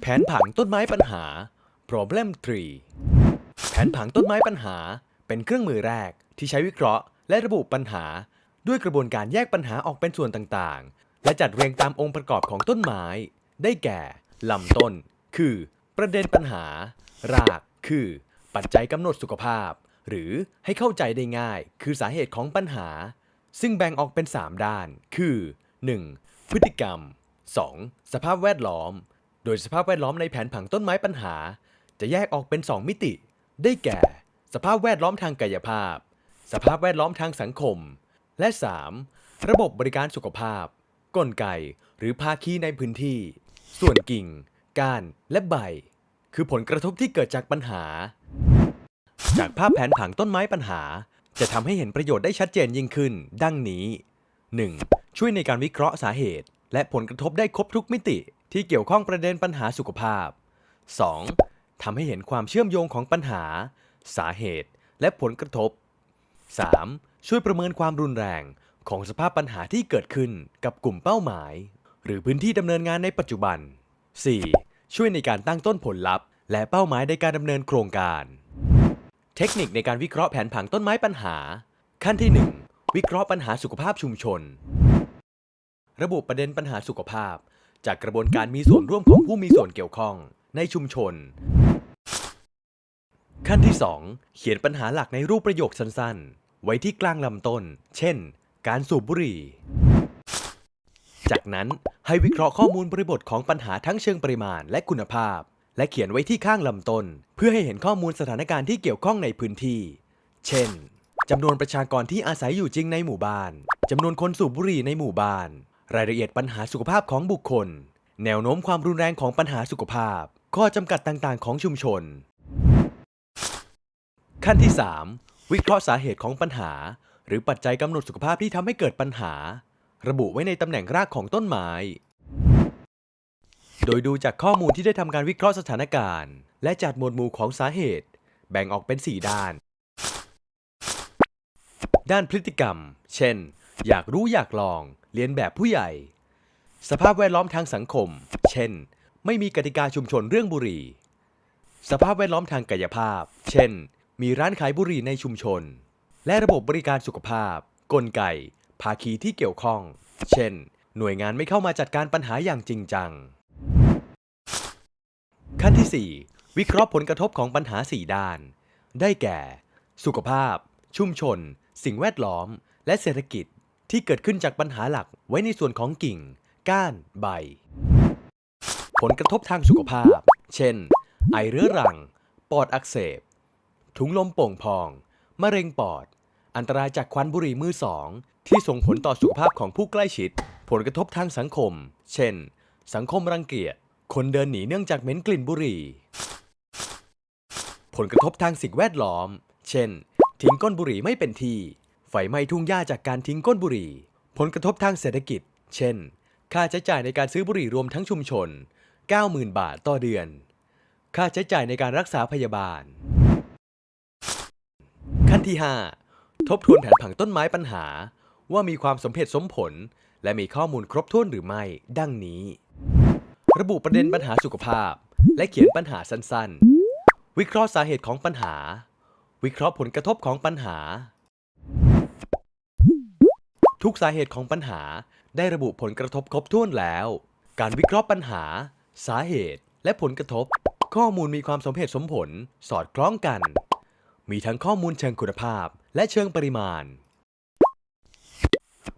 แผนผังต้นไม้ปัญหา problem tree แผนผังต้นไม้ปัญหา เป็นเครื่องมือแรกที่ใช้วิเคราะห์ และระบุปัญหา ด้วยกระบวนการแยกปัญหาออกเป็นส่วนต่างๆ และจัดเรียงตามองค์ประกอบของต้นไม้ ได้แก่ ลำต้น คือ ประเด็นปัญหา ราก คือ ปัจจัยกำหนดสุขภาพ หรือให้เข้าใจได้ง่าย คือสาเหตุของปัญหา ซึ่งแบ่งออกเป็น 3 ด้าน คือ 1. พฤติกรรม 2. สภาพแวดล้อม โดยสภาพแวดล้อมในแผนผังต้นไม้ปัญหา จะแยกออกเป็น 2 มิติ ได้แก่ สภาพแวดล้อมทางกายภาพ สภาพแวดล้อมทางสังคม และ 3. ระบบบริการสุขภาพ กลไก หรือภาคีในพื้นที่ ส่วนกิ่ง ก้าน และใบ คือผลกระทบที่เกิดจากปัญหา จากภาพแผนผังต้นไม้ปัญหา จะทำให้เห็นประโยชน์ได้ชัดเจนยิ่งขึ้น ดังนี้ 1. ช่วยในการวิเคราะห์สาเหตุ และผลกระทบได้ครบทุกมิติ ที่เกี่ยวข้องประเด็นปัญหาสุขภาพ 2. ทำให้เห็นความเชื่อมโยงของปัญหา สาเหตุ และผลกระทบ 3. ช่วยประเมินความรุนแรงของสภาพปัญหาที่เกิดขึ้นกับกลุ่มเป้าหมาย หรือพื้นที่ดำเนินงานในปัจจุบัน 4. ช่วยในการตั้งต้นผลลัพธ์ และเป้าหมายในการดำเนินโครงการ เทคนิคในการวิเคราะห์แผนผังต้นไม้ปัญหา ขั้นที่ 1 วิเคราะห์ปัญหาสุขภาพชุมชน ระบุประเด็นปัญหาสุขภาพ จากกระบวนการมีส่วนร่วมของผู้มีส่วนเกี่ยวข้องในชุมชน ขั้นที่ 2 เขียนปัญหาหลักในรูปประโยคสั้นๆ ไว้ที่กลางลำต้น เช่น การสูบบุหรี่ จากนั้นให้วิเคราะห์ข้อมูลบริบทของปัญหาทั้งเชิงปริมาณและคุณภาพ และเขียนไว้ที่ข้างลำต้น เพื่อให้เห็นข้อมูลสถานการณ์ที่เกี่ยวข้องในพื้นที่ เช่นจำนวนประชากรที่อาศัยอยู่จริงในหมู่บ้านจำนวนคนสูบบุหรี่ในหมู่บ้าน รายละเอียดปัญหาสุขภาพของบุคคล แนวโน้มความรุนแรงของปัญหาสุขภาพ ข้อจำกัดต่างๆ ของชุมชน ขั้นที่ 3 วิเคราะห์สาเหตุของปัญหา หรือปัจจัยกำหนดสุขภาพที่ทำให้เกิดปัญหา ระบุไว้ในตำแหน่งรากของต้นไม้ โดยดูจากข้อมูลที่ได้ทำการวิเคราะห์สถานการณ์ และจัดหมวดหมู่ของสาเหตุ แบ่งออกเป็น 4 ด้าน ด้านพฤติกรรม เช่น อยากรู้อยากลอง เรียนแบบผู้ใหญ่ สภาพแวดล้อมทางสังคม เช่น ไม่มีกติกาชุมชนเรื่องบุหรี่ สภาพแวดล้อมทางกายภาพ เช่น มีร้านขายบุหรี่ในชุมชน และระบบบริการสุขภาพ กลไก ภาคีที่เกี่ยวข้อง เช่น หน่วยงานไม่เข้ามาจัดการปัญหาอย่างจริงจัง ขั้นที่ 4 วิเคราะห์ผลกระทบของปัญหา 4 ด้าน ได้แก่ สุขภาพ ชุมชน สิ่งแวดล้อม และเศรษฐกิจ ที่เกิดขึ้นจากปัญหาหลักไว้ในส่วนของกิ่ง ก้าน ใบ ผลกระทบทางสุขภาพ เช่น ไอเรื้อรัง ปอดอักเสบ ถุงลมโป่งพอง มะเร็งปอด อันตรายจากควันบุหรี่มือสอง ที่ส่งผลต่อสุขภาพของผู้ใกล้ชิด ผลกระทบทางสังคม เช่น สังคมรังเกียจ คนเดินหนีเนื่องจากเหม็นกลิ่นบุหรี่ ผลกระทบทางสิ่งแวดล้อม เช่น ทิ้งก้นบุหรี่ไม่เป็นที่ ไฟไหม้ทุ่งหญ้าจากการทิ้งก้นบุหรี่ ผลกระทบทางเศรษฐกิจ เช่น ค่าใช้จ่ายในการซื้อบุหรี่รวมทั้งชุมชน 90,000 บาทต่อเดือน ค่าใช้จ่ายในการรักษาพยาบาล ขั้นที่ 5 ทบทวนแผนผังต้นไม้ปัญหา ว่ามีความสมเหตุสมผล และมีข้อมูลครบถ้วนหรือไม่ ดังนี้ ระบุประเด็นปัญหาสุขภาพ และเขียนปัญหาสั้นๆ วิเคราะห์สาเหตุของปัญหา วิเคราะห์ผลกระทบของปัญหา ทุกสาเหตุของปัญหาได้ระบุผลกระทบครบถ้วนแล้ว การวิเคราะห์ปัญหา สาเหตุ และผลกระทบ ข้อมูลมีความสมเหตุสมผล สอดคล้องกัน มีทั้งข้อมูลเชิงคุณภาพ และเชิงปริมาณ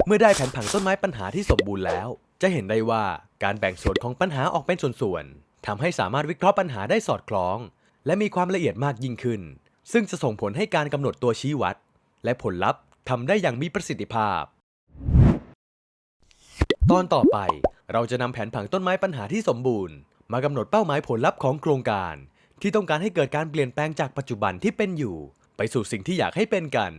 เมื่อได้แผนผังต้นไม้ปัญหาที่สมบูรณ์แล้ว จะเห็นได้ว่าการแบ่งส่วนของปัญหาออกเป็นส่วนๆทำให้สามารถวิเคราะห์ปัญหาได้สอดคล้อง และมีความละเอียดมากยิ่งขึ้น ซึ่งจะส่งผลให้การกำหนดตัวชี้วัด และผลลัพธ์ทำได้อย่างมีประสิทธิภาพ ตอนต่อไปเราจะนำแผนผังต้นไม้ปัญหาที่สมบูรณ์ มากำหนดเป้าหมายผลลัพธ์ของโครงการ ที่ต้องการให้เกิดการเปลี่ยนแปลงจากปัจจุบันที่เป็นอยู่ ไปสู่สิ่งที่อยากให้เป็นกัน